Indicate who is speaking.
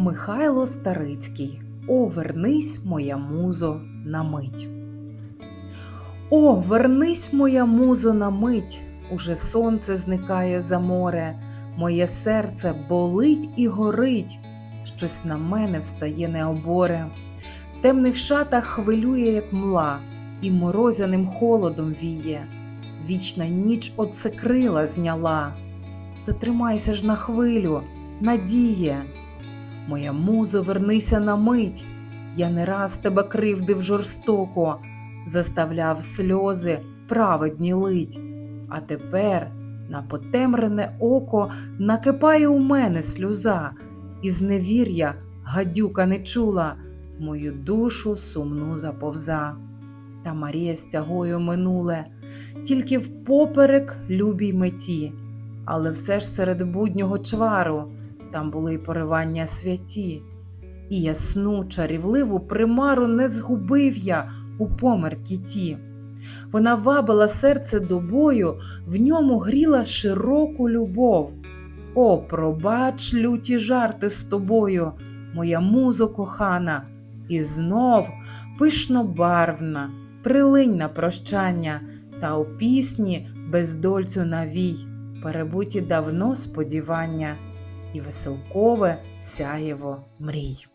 Speaker 1: Михайло Старицький. О, вернись, моя музо, на мить. О, вернись, моя музо, на мить. Уже сонце зникає за море, моє серце болить і горить, щось на мене встає необоре. В темних шатах хвилює, як мла, і морозяним холодом віє. Вічна ніч оце крила зняла. Затримайся ж на хвилю, надіє. Моя музо, вернися на мить. Я не раз тебе кривдив жорстоко, заставляв сльози праведні лить. А тепер на потемрене око накипає у мене сльоза, і з невір'я гадюка не чула, мою душу сумну заповза. Та Марія з тягою минуле, тільки впоперек любій меті, але все ж серед буднього чвару там були й поривання святі, і ясну чарівливу примару не згубив я у померкі ті. Вона вабила серце до бою, в ньому гріла широку любов. О, пробач, люті жарти з тобою, моя музо кохана, і знов пишнобарвна, прилинь на прощання, та у пісні бездольцю навій, перебуті давно сподівання і веселкове сяєво мрій.